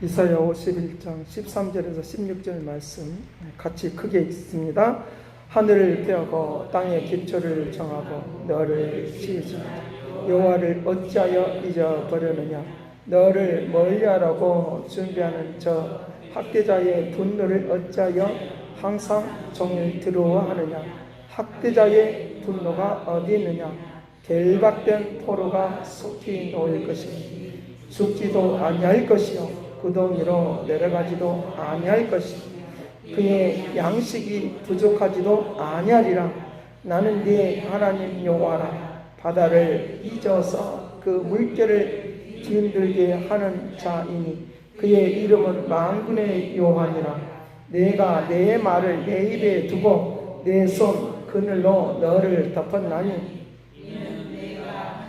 이사야 51장 13절에서 16절 말씀 같이 크게 읽습니다. 하늘을 펴고 땅의 기초를 정하고 너를 지으시라. 여호와를 어찌하여 잊어버렸느냐? 너를 멀리하라고 준비하는 저 학대자의 분노를 어찌하여 항상 종일 들어하느냐? 학대자의 분노가 어디 있느냐? 결박된 포로가 속히 놓일 것이니 죽지도 아니할 것이요 구덩이로 내려가지도 아니할 것이 그의 양식이 부족하지도 아니하리라. 나는 네 하나님 여호와라. 바다를 잊어서 그 물결을 뒤흔들게 하는 자이니 그의 이름은 만군의 여호와니라. 내가 내 말을 내 입에 두고 내 손 그늘로 너를 덮었나니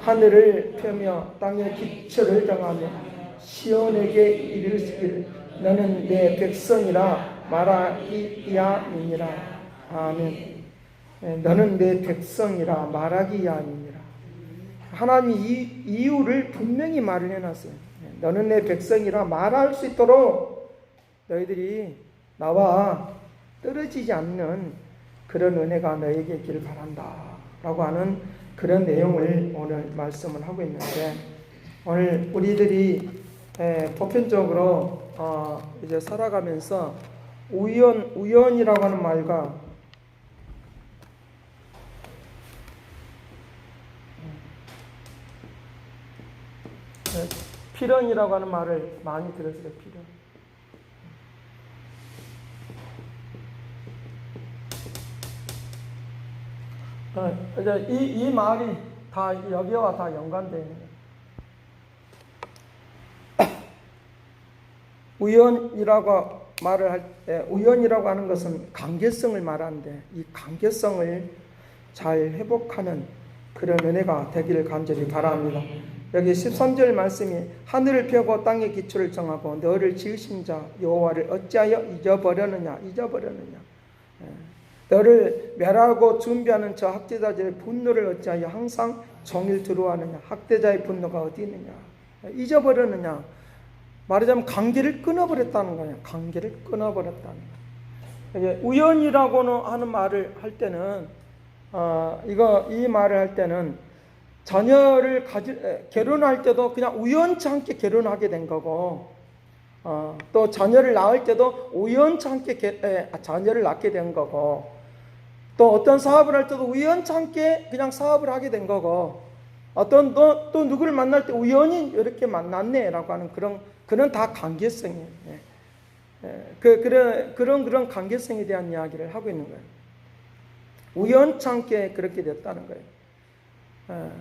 하늘을 펴며 땅의 기초를 정하며 시온에게 이르시기를 너는 내 백성이라 말하기야니니라. 아멘. 예, 너는 내 백성이라 말하기야니니라. 하나님이 이 이유를 분명히 말을 해놨어요. 예, 너는 내 백성이라 말할 수 있도록 너희들이 나와 떨어지지 않는 그런 은혜가 너에게 있기를 바란다 라고 하는 그런 내용을 오늘 말씀을 하고 있는데 오늘 우리들이 에, 보편적으로 어, 이제 살아가면서 우연 우연이라고 하는 말과 에, 필연이라고 하는 말을 많이 들었어요. 필연. 어, 이제 이, 이 말이 다 여기와 다 연관되어 있는 거예요. 우연이라고 말을 할 때, 우연이라고 하는 것은 관계성을 말하는데, 이 관계성을 잘 회복하는 그런 은혜가 되기를 간절히 바랍니다. 여기 13절 말씀이 하늘을 펴고 땅의 기초를 정하고 너를 지으신 자 여호와를 어찌하여 잊어버렸느냐? 잊어버렸느냐? 예. 너를 멸하고 준비하는 저 학대자들의 분노를 어찌하여 항상 종일 들어하느냐? 학대자의 분노가 어디 있느냐? 잊어버렸느냐 말하자면 관계를 끊어버렸다는 거예요. 관계를 끊어버렸다는 거예요. 우연이라고는 하는 말을 할 때는 어, 이거 이 말을 할 때는 자녀를 가지 결혼할 때도 그냥 우연치 않게 결혼하게 된 거고 어, 또 자녀를 낳을 때도 우연치 않게 게, 에, 자녀를 낳게 된 거고 또 어떤 사업을 할 때도 우연치 않게 그냥 사업을 하게 된 거고 어떤 또, 또 누구를 만날 때 우연히 이렇게 만났네라고 하는 그런 그런 다 관계성이에요. 예. 예. 그 그런 그런 그런 관계성에 대한 이야기를 하고 있는 거예요. 우연찮게 그렇게 됐다는 거예요. 예.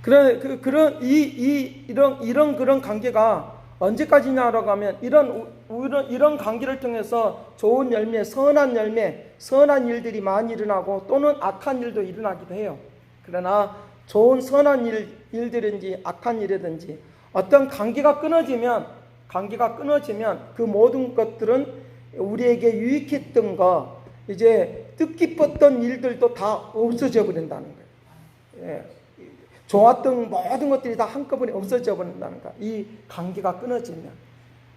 그런 그, 그런 이, 이 이런 이런 그런 관계가 언제까지냐라고 하면 이런 이런 이런 관계를 통해서 좋은 열매, 선한 열매, 선한 일들이 많이 일어나고 또는 악한 일도 일어나기도 해요. 그러나 좋은 선한 일, 일들인지 악한 일이든지 어떤 관계가 끊어지면 관계가 끊어지면 그 모든 것들은 우리에게 유익했던 거 이제 뜻깊었던 일들도 다 없어져 버린다는 거예요. 예. 좋았던 모든 것들이 다 한꺼번에 없어져 버린다는 거. 이 관계가 끊어지면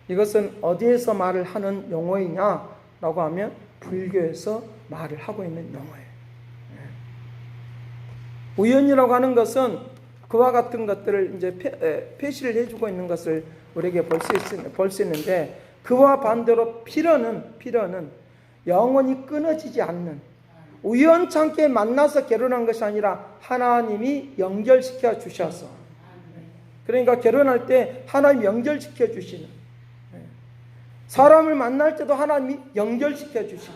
이것은 어디에서 말을 하는 용어이냐라고 하면 불교에서 말을 하고 있는 용어예요. 예. 우연이라고 하는 것은 그와 같은 것들을 이제 표시를 해주고 있는 것을 우리에게 볼 수 있는데 그와 반대로 필요는 필요는 영원히 끊어지지 않는 우연찮게 만나서 결혼한 것이 아니라 하나님이 연결시켜 주셔서. 그러니까 결혼할 때 하나님 연결시켜 주시는. 사람을 만날 때도 하나님이 연결시켜 주시고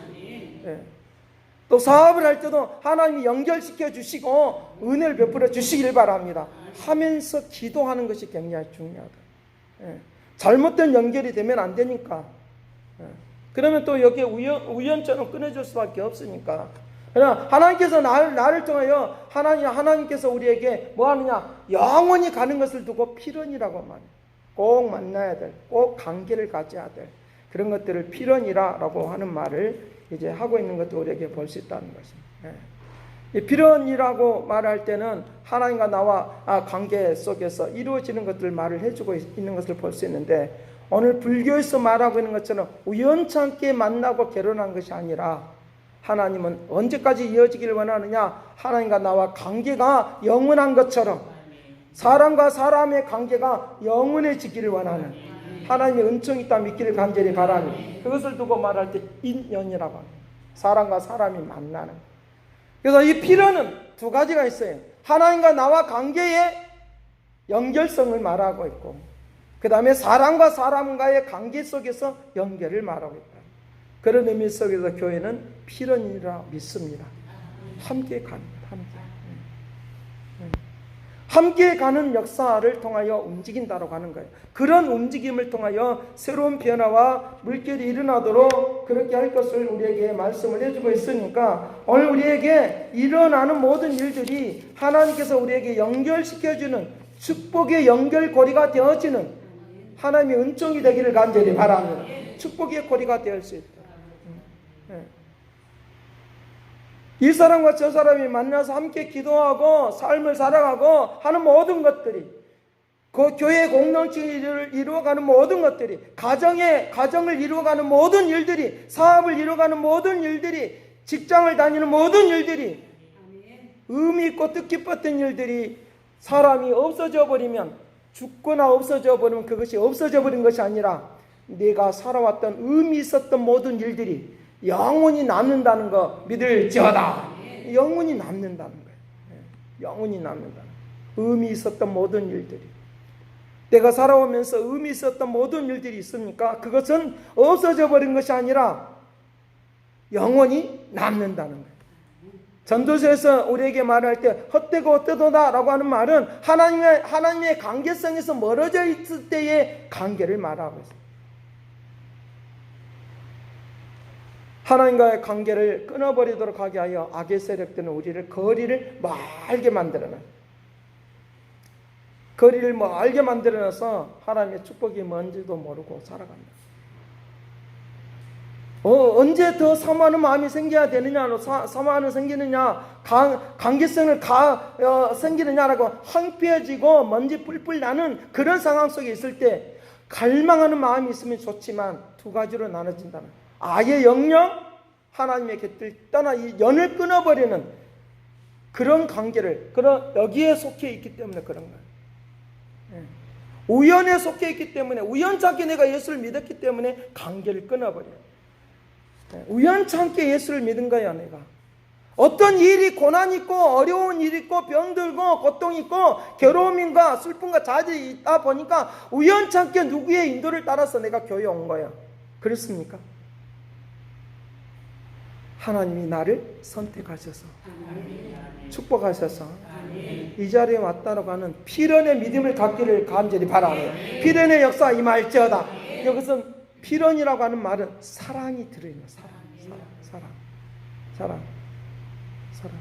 또 사업을 할 때도 하나님이 연결시켜 주시고 은혜를 베풀어 주시길 바랍니다. 하면서 기도하는 것이 굉장히 중요하다. 예. 잘못된 연결이 되면 안 되니까. 예. 그러면 또 여기에 우연, 우연처럼 끊어질 수밖에 없으니까. 그러나 하나님께서 나를, 나를 통하여 하나님, 하나님께서 우리에게 뭐 하느냐? 영원히 가는 것을 두고 필연이라고 말해요. 꼭 만나야 될, 꼭 관계를 가져야 될 그런 것들을 필연이라고 하는 말을 이제 하고 있는 것도 우리에게 볼 수 있다는 것입니다. 예. 이 필연이라고 말할 때는 하나님과 나와 아, 관계 속에서 이루어지는 것들을 말을 해주고 있- 있는 것을 볼 수 있는데 오늘 불교에서 말하고 있는 것처럼 우연찮게 만나고 결혼한 것이 아니라 하나님은 언제까지 이어지기를 원하느냐? 하나님과 나와 관계가 영원한 것처럼 사람과 사람의 관계가 영원해지기를 원하는 하나님의 은총이 있다 믿기를 간절히 바라니 그것을 두고 말할 때 인연이라고 합니다. 사람과 사람이 만나는 그래서 이 필요는 두 가지가 있어요. 하나님과 나와 관계의 연결성을 말하고 있고 그 다음에 사람과 사람과의 관계 속에서 연결을 말하고 있다. 그런 의미 속에서 교회는 필연이라 믿습니다. 함께 갑니다. 함께. 가는 역사를 통하여 움직인다라고 하는 거예요. 그런 움직임을 통하여 새로운 변화와 물결이 일어나도록 그렇게 할 것을 우리에게 말씀을 해주고 있으니까 오늘 우리에게 일어나는 모든 일들이 하나님께서 우리에게 연결시켜주는 축복의 연결고리가 되어지는 하나님의 은총이 되기를 간절히 바랍니다. 축복의 고리가 되을 수 있다. 네. 이 사람과 저 사람이 만나서 함께 기도하고 삶을 살아가고 하는 모든 것들이 그 교회 공동체를 이루어가는 모든 것들이 가정의 가정을 이루어가는 모든 일들이 사업을 이루어가는 모든 일들이 직장을 다니는 모든 일들이 의미 있고 뜻깊었던 일들이 사람이 없어져 버리면 죽거나 없어져 버리면 그것이 없어져 버린 것이 아니라 내가 살아왔던 의미 있었던 모든 일들이 영원히 남는다는 거 믿을지어다. 영원히 남는다는 거예요. 예, 영원히 남는다. 의미 있었던 모든 일들이. 내가 살아오면서 의미 있었던 모든 일들이 있습니까? 그것은 없어져 버린 것이 아니라 영원히 남는다는 거예요. 전도서에서 우리에게 말할 때 헛되고 헛되도다라고 하는 말은 하나님의 하나님의 관계성에서 멀어져 있을 때의 관계를 말하고 있어요. 하나님과의 관계를 끊어버리도록 하게 하여 악의 세력들은 우리를 거리를 멀게 만들어놔. 거리를 멀게 만들어놔서 하나님의 축복이 뭔지도 모르고 살아간다. 어, 언제 더 사모하는 마음이 생겨야 되느냐, 사, 사모하는 생기느냐, 관, 관계성을 가, 어, 생기느냐라고 황폐해지고 먼지 뿔뿔 나는 그런 상황 속에 있을 때 갈망하는 마음이 있으면 좋지만 두 가지로 나눠진다는 아예 영영 하나님의 곁을 떠나 이 연을 끊어버리는 그런 관계를 그런 여기에 속해 있기 때문에 그런 거예요. 예. 우연에 속해 있기 때문에 우연찮게 내가 예수를 믿었기 때문에 관계를 끊어버려요. 예. 우연찮게 예수를 믿은 거야 내가. 어떤 일이 고난 있고 어려운 일 있고 병들고 고통 있고 괴로움인가 슬픔과 좌절이 있다 보니까 우연찮게 누구의 인도를 따라서 내가 교회 온 거야. 그렇습니까? 하나님이 나를 선택하셔서 축복하셔서 이 자리에 왔다고 하는 필연의 믿음을 갖기를 간절히 바라며 필연의 역사 임할지어다. 여기서 필연이라고 하는 말은 사랑이 들어있는 사랑, 사랑, 사랑, 사랑, 사랑.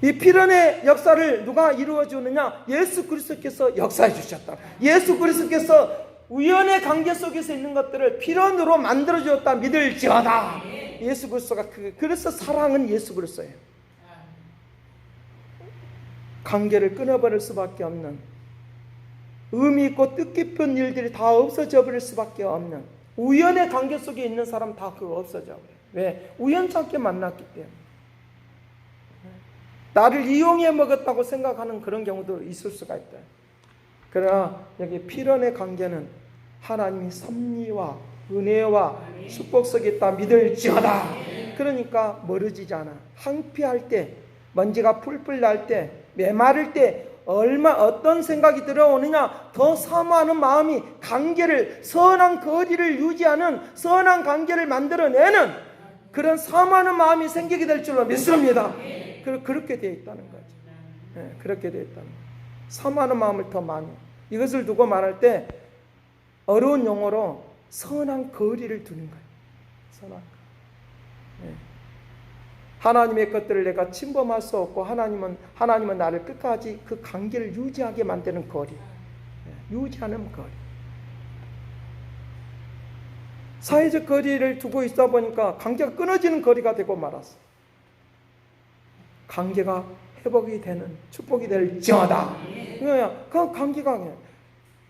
이 필연의 역사를 누가 이루어 주느냐? 예수 그리스도께서 역사해 주셨다. 예수 그리스도께서 우연의 관계 속에서 있는 것들을 필연으로 만들어 주었다 믿을지어다. 예수 그리스도가 그 그래서 사랑은 예수 그리스도예요. 관계를 끊어버릴 수밖에 없는 의미 있고 뜻깊은 일들이 다 없어져 버릴 수밖에 없는 우연의 관계 속에 있는 사람 다 그거 없어져 버려요. 왜? 우연찮게 만났기 때문에. 나를 이용해 먹었다고 생각하는 그런 경우도 있을 수가 있다. 그러나 여기 필연의 관계는 하나님이 섭리와 은혜와 축복 속에 있다 믿을지어다. 그러니까 멀어지지 않아. 항피할 때, 먼지가 풀풀 날 때, 메마를 때 얼마 어떤 생각이 들어오느냐 더 사모하는 마음이 관계를 선한 거리를 유지하는 선한 관계를 만들어내는 그런 사모하는 마음이 생기게 될 줄로 믿습니다. 그- 그렇게 되어 있다는 거죠. 예, 그렇게 되어 있다는 거죠. 사모하는 마음을 더 많이. 이것을 두고 말할 때 어려운 용어로 선한 거리를 두는 거예요. 선한 거. 예. 하나님의 것들을 내가 침범할 수 없고 하나님은 하나님은 나를 끝까지 그 관계를 유지하게 만드는 거리. 예, 유지하는 거리. 사회적 거리를 두고 있다 보니까 관계가 끊어지는 거리가 되고 말았어. 관계가 회복이 되는 축복이 될 지어다. 그거야. 그 관계가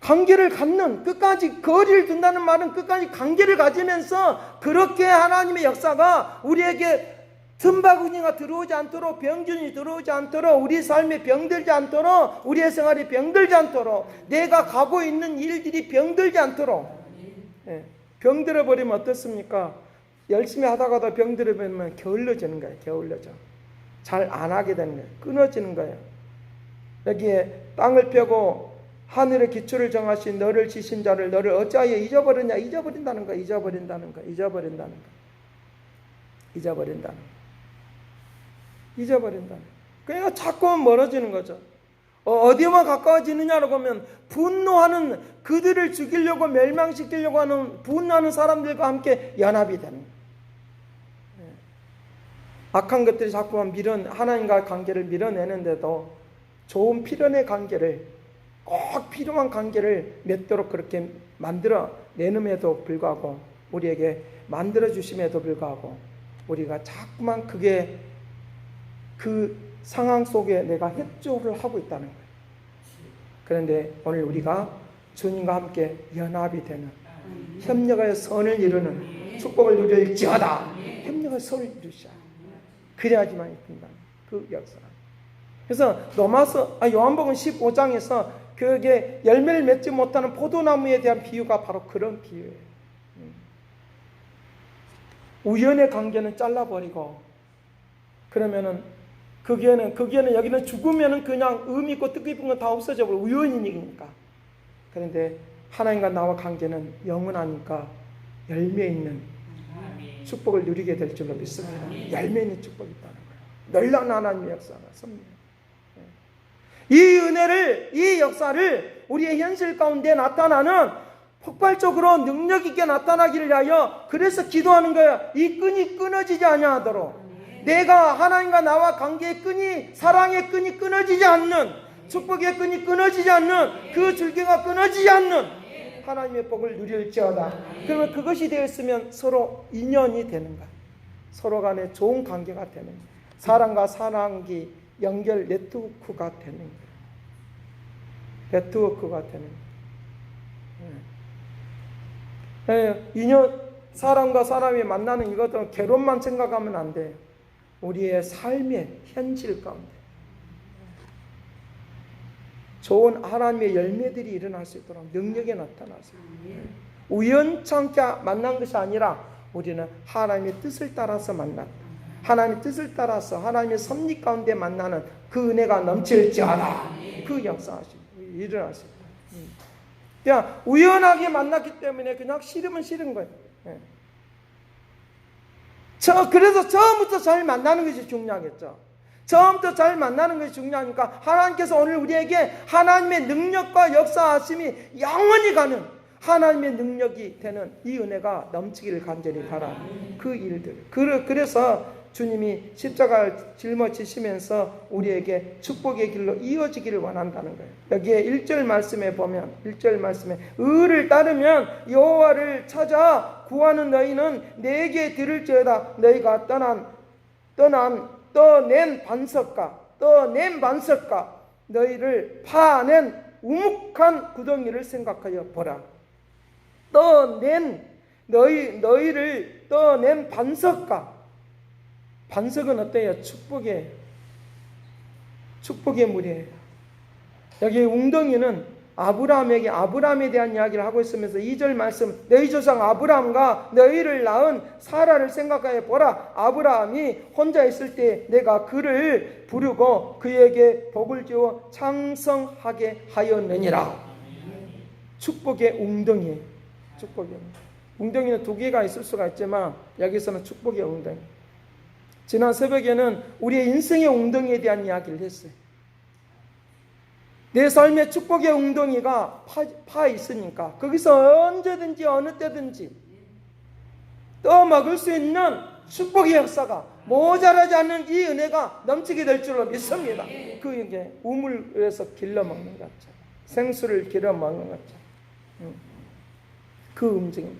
관계를 갖는 끝까지 거리를 둔다는 말은 끝까지 관계를 가지면서 그렇게 하나님의 역사가 우리에게 틈바구니가 들어오지 않도록 병균이 들어오지 않도록 우리 삶에 병들지 않도록 우리의 생활이 병들지 않도록 내가 가고 있는 일들이 병들지 않도록 예, 병들어 버리면 어떻습니까? 열심히 하다가도 병들어 버리면 게을러지는 거예요. 게을러져. 잘 안 하게 되는 거예요. 끊어지는 거예요. 여기에 땅을 펴고 하늘의 기초를 정하신 너를 지신 자를 너를 어찌하여 잊어버렸냐? 잊어버린다는 거야. 잊어버린다는 거야. 잊어버린다는 거야. 잊어버린다는 거야. 잊어버린다는 거야. 그러니까 자꾸 멀어지는 거죠. 어, 디와 가까워지느냐라고 하면 분노하는 그들을 죽이려고 멸망시키려고 하는 분노하는 사람들과 함께 연합이 되는 거예요. 예. 악한 것들이 자꾸만 밀어 하나님과 관계를 밀어내는데도 좋은 필연의 관계를 꼭 필요한 관계를 맺도록 그렇게 만들어 내음에도 불구하고 우리에게 만들어 주심에도 불구하고 우리가 자꾸만 그게 그 상황 속에 내가 협조를 하고 있다는 거예요. 그런데 오늘 우리가 주님과 함께 연합이 되는 협력하여 선을 이루는 축복을 누릴지어다. 협력하여 선을 이루시자. 그래야지만 된다. 그 역사. 그래서 로마서 아 요한복음 15장에서 그게 열매를 맺지 못하는 포도나무에 대한 비유가 바로 그런 비유예요. 음. 우연의 관계는 잘라버리고 그러면은 거기에는 거기에는 여기는 죽으면은 그냥 의미 있고 뜻깊은 건 다 없어져 버려 우연이니까. 그런데 하나님과 나와 관계는 영원하니까 열매 있는 축복을 누리게 될 줄로 믿습니다. 열매 있는 축복이 있다는 거예요. 놀라운 하나님의 역사가 섭니다. 이 은혜를 이 역사를 우리의 현실 가운데 나타나는 폭발적으로 능력 있게 나타나기를 위하여 그래서 기도하는 거예요. 이 끈이 끊어지지 아니하도록 내가 하나님과 나와 관계의 끈이 사랑의 끈이 끊어지지 않는 축복의 끈이 끊어지지 않는 그 줄기가 끊어지지 않는 하나님의 복을 누릴지어다. 그러면 그것이 되었으면 서로 인연이 되는 거야. 서로 간에 좋은 관계가 되는 거야. 사랑과 사랑기 연결 네트워크가 되는 거야. 네트워크가 되는 거야. 예, 인연 사람과 사람이 만나는 이것은 괴롭만 생각하면 안 돼. 우리의 삶의 현실 가운데 좋은 하나님의 열매들이 일어날 수 있도록 능력이 나타날 수 있도록 우연찮게 만난 것이 아니라 우리는 하나님의 뜻을 따라서 만났다. 하나님의 뜻을 따라서 하나님의 섭리 가운데 만나는 그 은혜가 넘칠지어다. 그 역사하시 수 있다. 그냥 우연하게 만났기 때문에 그냥 싫으면 싫은 거예요. 예. 저 그래서 처음부터 잘 만나는 것이 중요하겠죠. 처음부터 잘 만나는 것이 중요하니까 하나님께서 오늘 우리에게 하나님의 능력과 역사하심이 영원히 가는 하나님의 능력이 되는 이 은혜가 넘치기를 간절히 바라. 그 일들. 그래서 주님이 십자가를 짊어지시면서 우리에게 축복의 길로 이어지기를 원한다는 거예요. 여기에 1절 말씀에 보면 1절 말씀에 의를 따르면 여호와를 찾아 구하는 너희는 내게 들을지어다 너희가 떠난 떠난 떠낸 반석과 떠낸 반석과 너희를 파낸 우묵한 구덩이를 생각하여 보라. 떠낸 너희 너희를 떠낸 반석과 반석은 어때요? 축복의 축복의 물이에요. 여기 웅덩이는 아브라함에게 아브라함에 대한 이야기를 하고 있으면서 2절 말씀 너희 조상 아브라함과 너희를 낳은 사라를 생각하여 보라. 아브라함이 혼자 있을 때 내가 그를 부르고 그에게 복을 주어 창성하게 하였느니라. 축복의 웅덩이 축복의 웅덩이는 두 개가 있을 수가 있지만 여기서는 축복의 웅덩이 지난 새벽에는 우리의 인생의 웅덩이에 대한 이야기를 했어요. 내 삶의 축복의 웅덩이가 파, 파 있으니까 거기서 언제든지 어느 때든지 떠먹을 수 있는 축복의 역사가 모자라지 않는 이 은혜가 넘치게 될 줄로 믿습니다. 그 이게 우물에서 길러 먹는 것처럼 생수를 길어 먹는 것처럼 그 움직임.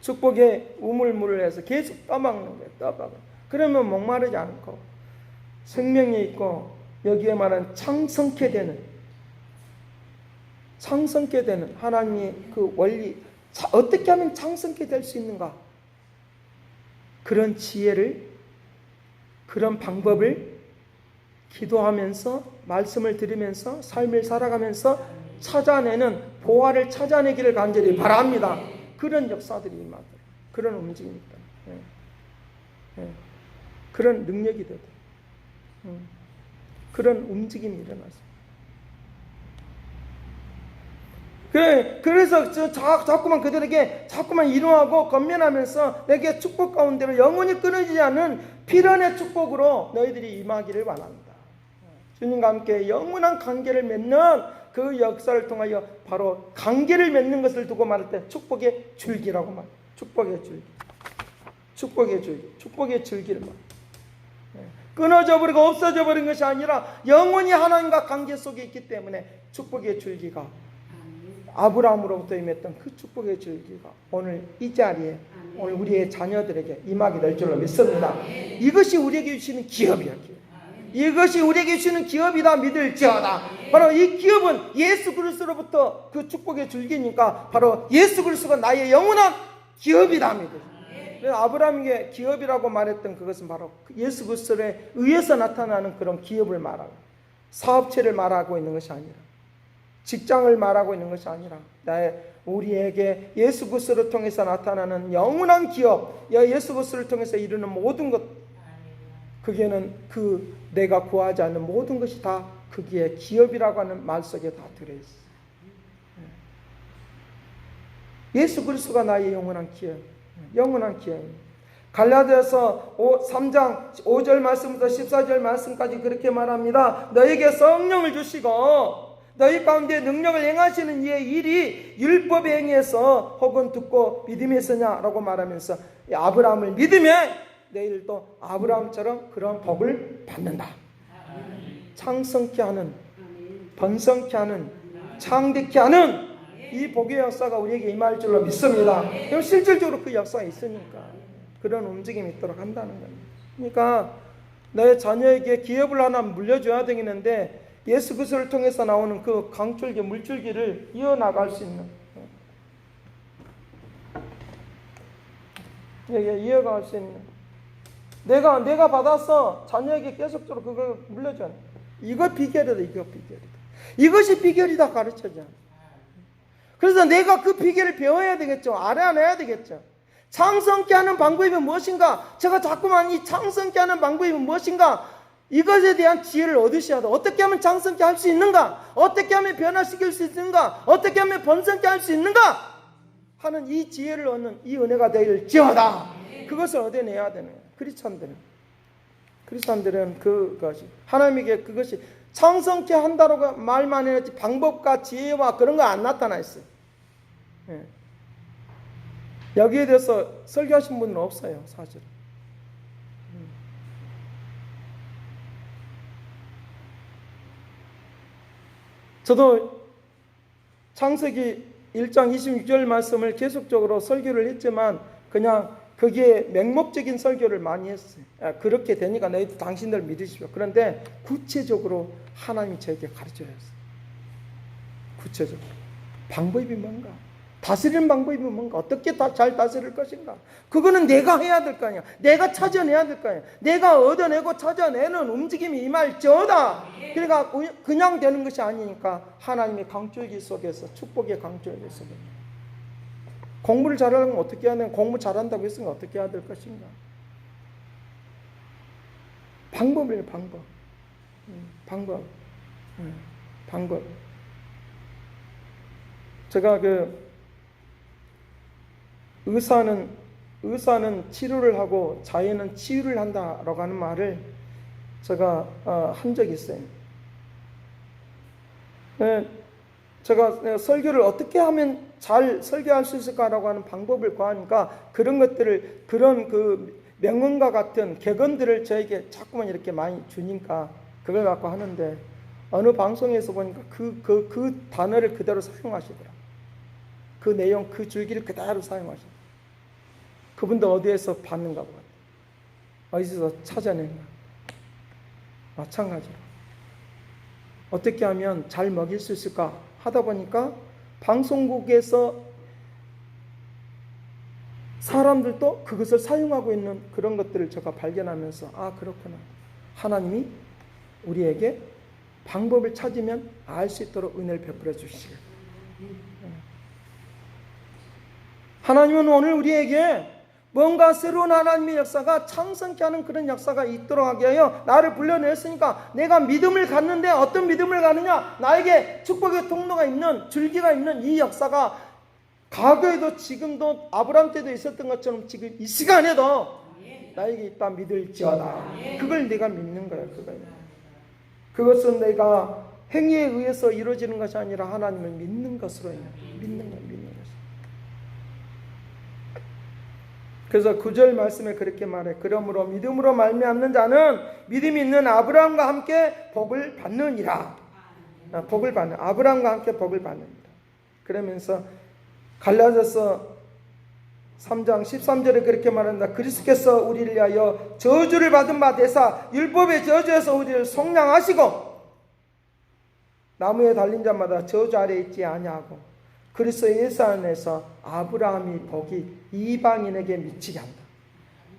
축복의 우물물을 해서 계속 떠먹는 거예요. 떠먹어. 그러면 목마르지 않고 생명이 있고 여기에 말하는 창성케 되는 창성케 되는 하나님의 그 원리 자, 어떻게 하면 창성케 될 수 있는가 그런 지혜를 그런 방법을 기도하면서 말씀을 들으면서 삶을 살아가면서 찾아내는 보화를 찾아내기를 간절히 바랍니다. 그런 역사들이 임하더라. 그런 움직임이 있다. 예. 예. 그런 능력이 되더 음. 그런 움직임이 일어났어. 그래, 그래서 저 자, 자꾸만 그들에게 자꾸만 이루하고 건면하면서 내게 축복 가운데로 영원히 끊어지지 않는 필연의 축복으로 너희들이 임하기를 원합니다. 주님과 함께 영원한 관계를 맺는 그 역사를 통하여 바로 관계를 맺는 것을 두고 말할 때 축복의 줄기라고 말. 축복의 줄기. 축복의 줄기. 축복의 줄기를 말. 끊어져 버리고 없어져 버린 것이 아니라 영원히 하나님과 관계 속에 있기 때문에 축복의 줄기가 아브라함으로부터 임했던 그 축복의 줄기가 오늘 이 자리에 오늘 우리의 자녀들에게 임하게 될 줄로 믿습니다. 이것이 우리에게 주시는 기업이야. 기업. 이것이 우리에게 주시는 기업이다 믿을지어다. 바로 이 기업은 예수 그리스도로부터 그 축복의 줄기니까 바로 예수 그리스도가 나의 영원한 기업이다 믿을. 그래서 아브라함에게 기업이라고 말했던 그것은 바로 예수 그리스도에 의해서 나타나는 그런 기업을 말하고 사업체를 말하고 있는 것이 아니라 직장을 말하고 있는 것이 아니라 나의 우리에게 예수 그리스도를 통해서 나타나는 영원한 기업, 예수 그리스도를 통해서 이루는 모든 것 그게는 그 내가 구하지 않는 모든 것이 다 거기에 기업이라고 하는 말 속에 다 들어 있어. 예수 그리스도가 나의 영원한 기업, 영원한 기업. 갈라디아서 3장 5절 말씀부터 14절 말씀까지 그렇게 말합니다. 너에게 성령을 주시고 너희 가운데 능력을 행하시는 이의 일이 율법에 행해서 혹은 듣고 믿음에서냐라고 말하면서 아브라함을 믿으면 내일도 아브라함처럼 그런 복을 받는다. 창성케 하는, 번성케 하는, 창대케 하는 이 복의 역사가 우리에게 임할 줄로 믿습니다. 그럼 실질적으로 그 역사가 있으니까 그런 움직임이 있도록 한다는 겁니다. 그러니까 내 자녀에게 기업을 하나 물려줘야 되겠는데 예수 그리스도를 통해서 나오는 그 강줄기, 물줄기를 이어나갈 수 있는 예, 이어갈 수 있는 내가 내가 받아서 자녀에게 계속적으로 그걸 물려줘. 이거 비결이다. 이거 비결이다. 이것이 비결이다 가르쳐줘. 그래서 내가 그 비결을 배워야 되겠죠. 알아내야 되겠죠. 창성케 하는 방법이 무엇인가? 제가 자꾸만 이 창성케 하는 방법이 무엇인가? 이것에 대한 지혜를 얻으셔야 돼. 어떻게 하면 창성케 할 수 있는가? 어떻게 하면 변화시킬 수 있는가? 어떻게 하면 번성케 할 수 있는가? 하는 이 지혜를 얻는 이 은혜가 되기를 지어다. 그것을 얻어내야 되는. 크리스천들은 크리스천들은 그것이 하나님에게 그것이 창성케 한다고 말만 해야지 방법과 지혜와 그런 거 안 나타나 있어요. 예. 여기에 대해서 설교하신 분은 없어요, 사실. 음. 저도 창세기 1장 26절 말씀을 계속적으로 설교를 했지만 그냥 거기에 맹목적인 설교를 많이 했어요. 아, 그렇게 되니까 너희들 당신들 믿으십시오. 그런데 구체적으로 하나님 저에게 가르쳐 줬어요. 구체적으로. 방법이 뭔가? 다스리는 방법이 뭔가? 어떻게 다 잘 다스릴 것인가? 그거는 내가 해야 될 거 아니야. 내가 찾아내야 될 거 아니야. 내가 얻어내고 찾아내는 움직임이 임할지어다. 그러니까 그냥 되는 것이 아니니까 하나님의 강줄기 속에서 축복의 강줄기 속에 공부를 잘하려면 어떻게 해야 되는 공부 잘한다고 했으면 어떻게 해야 될 것인가? 방법이에요, 방법. 음, 방법. 음, 방법. 제가 그 의사는 의사는 치료를 하고 자연은 치유를 한다라고 하는 말을 제가 어, 한 적이 있어요. 네, 제가 설교를 어떻게 하면 잘 설교할 수 있을까라고 하는 방법을 구하니까 그런 것들을 그런 그 명언과 같은 객언들을 저에게 자꾸만 이렇게 많이 주니까 그걸 갖고 하는데 어느 방송에서 보니까 그, 그, 그 단어를 그대로 사용하시더라. 그 내용, 그 줄기를 그대로 사용하시더라. 그분도 어디에서 봤는가 보다. 어디서 찾아낸가. 마찬가지로 어떻게 하면 잘 먹일 수 있을까 하다 보니까 방송국에서 사람들도 그것을 사용하고 있는 그런 것들을 제가 발견하면서 아 그렇구나 하나님이 우리에게 방법을 찾으면 알 수 있도록 은혜를 베풀어 주시길 하나님은 오늘 우리에게 뭔가 새로운 하나님의 역사가 창성케 하는 그런 역사가 있도록 하게 하여 나를 불러냈으니까 내가 믿음을 갖는데 어떤 믿음을 갖느냐? 나에게 축복의 통로가 있는 줄기가 있는 이 역사가 과거에도 지금도 아브람 때도 있었던 것처럼 지금 이 시간에도 나에게 있다 믿을지어다. 그걸 내가 믿는 거야 그걸. 그것은 내가 행위에 의해서 이루어지는 것이 아니라 하나님을 믿는 것으로 거 믿는 것. 그래서 구절 말씀에 그렇게 말해. 그러므로 믿음으로 말미암는 자는 믿음이 있는 아브라함과 함께 복을 받느니라. 아, 복을 받는 아브라함과 함께 복을 받는다. 그러면서 갈라져서 3장 13절에 그렇게 말한다. 그리스께서 우리를 위하여 저주를 받은 바 되사 율법의 저주에서 우리를 속량하시고 나무에 달린 자마다 저주 아래 있지 아니하고 그리스도 예수 안에서 아브라함이 복이 이방인에게 미치게 한다.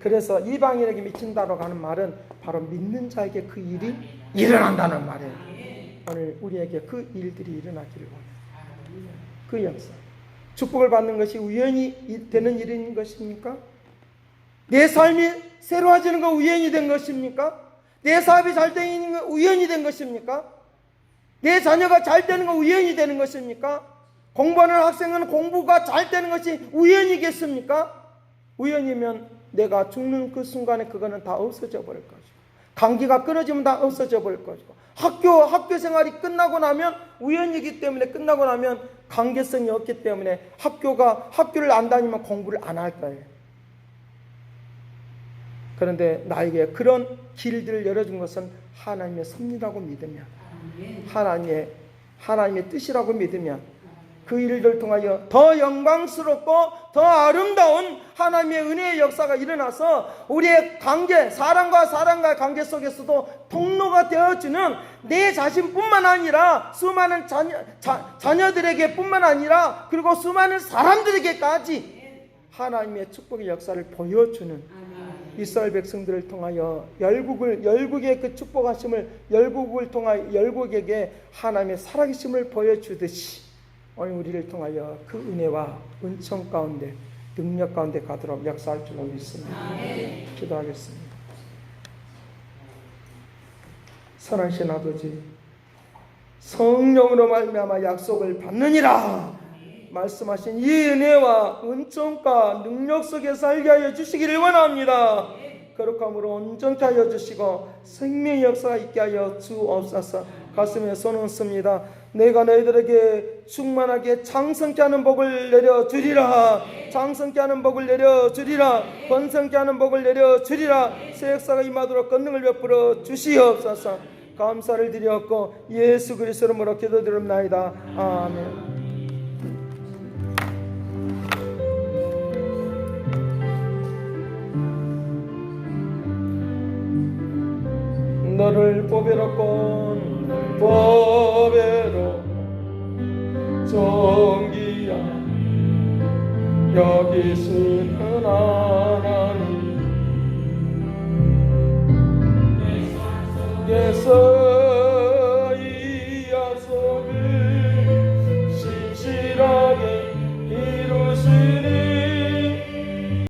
그래서 이방인에게 미친다고 하는 말은 바로 믿는 자에게 그 일이 일어난다는 말이에요. 오늘 우리에게 그 일들이 일어나기를 원해요. 그 역사. 축복을 받는 것이 우연히 되는 일인 것입니까? 내 삶이 새로워지는 거 우연이 된 것입니까? 내 사업이 잘 되는 거 우연이 된 것입니까? 내 자녀가 잘 되는 거 우연이 되는 것입니까? 공부하는 학생은 공부가 잘 되는 것이 우연이겠습니까? 우연이면 내가 죽는 그 순간에 그거는 다 없어져 버릴 것이고 감기가 끊어지면 다 없어져 버릴 것이고 학교 학교 생활이 끝나고 나면 우연이기 때문에 끝나고 나면 관계성이 없기 때문에 학교가 학교를 안 다니면 공부를 안 할 거예요. 그런데 나에게 그런 길들을 열어준 것은 하나님의 섭리라고 믿으면 하나님의 하나님의 뜻이라고 믿으면 그 일을 통하여 더 영광스럽고 더 아름다운 하나님의 은혜의 역사가 일어나서 우리의 관계, 사람과 사람과의 관계 속에서도 통로가 되어주는 내 자신뿐만 아니라 수많은 자녀, 자, 자녀들에게 뿐만 아니라 그리고 수많은 사람들에게까지 하나님의 축복의 역사를 보여주는 이스라엘 백성들을 통하여 열국을 열국의 그 축복하심을 열국을 통하여 열국에게 하나님의 살아계심을 보여주듯이 오늘 우리를 통하여 그 은혜와 은총 가운데 능력 가운데 가도록 역사할 줄로 믿습니다. 기도하겠습니다. 선하신 아버지 성령으로 말미암아 약속을 받느니라 말씀하신 이 은혜와 은총과 능력 속에 살게 하여 주시기를 원합니다. 거룩함으로 온전케 하여 주시고 생명의 역사가 있게 하여 주옵소서 가슴에 손 얹습니다. 내가 너희들에게 충만하게 장성케 하는 복을 내려 주리라. 장성케 하는 복을 내려 주리라. 번성케 하는 복을 내려 주리라. 새 역사가 임하도록 권능을 베풀어 주시옵소서. 감사를 드렸고 예수 그리스도로 기도드립나이다. 아멘. 너를 뽑으라건 뽑으로 정기야. 여기서는 하나님 예수